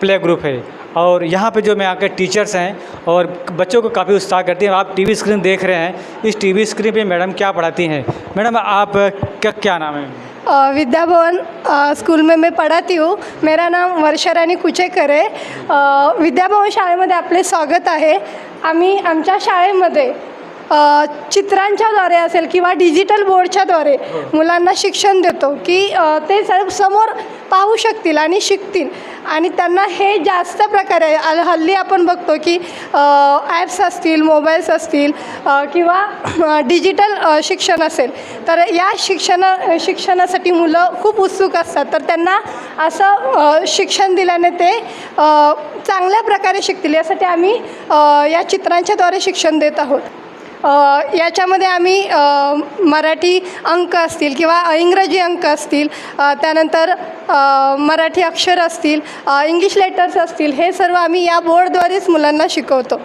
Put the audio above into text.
Play group है। और यहाँ पे जो मैं आके टीचर्स हैं और बच्चों को काफ़ी उत्साह करती हैं। आप टीवी स्क्रीन देख रहे हैं। इस टीवी स्क्रीन पे मैडम क्या पढ़ाती हैं? मैडम आप क्या क्या नाम है? विद्या भवन स्कूल में मैं पढ़ाती हूँ। मेरा नाम वर्षा राणी कुचेकर है। विद्या भवन शाळेमध्ये आपले स्वागत आहे। आम्ही आमच्या शाळेमध्ये चित्रांच्याद्वारे असेल किंवा डिजिटल बोर्डच्याद्वारे मुलांना शिक्षण देतो की ते स समोर पाहू शकतील आणि शिकतील. आणि त्यांना हे जास्त प्रकारे हल्ली आपण बघतो की ॲप्स असतील मोबाईल्स असतील किंवा डिजिटल शिक्षण असेल. तर या शिक्षणा शिक्षणासाठी मुलं खूप उत्सुक असतात. तर त्यांना असं शिक्षण दिल्याने ते चांगल्या प्रकारे शिकतील. यासाठी आम्ही या चित्रांच्याद्वारे शिक्षण देत आहोत. याच्यामध्ये आम्ही मराठी अंक असतील किंवा इंग्रजी अंक असतील त्यानंतर मराठी अक्षर असतील इंग्लिश लेटर्स असतील हे सर्व आम्ही या बोर्डद्वारेच मुलांना शिकवतो.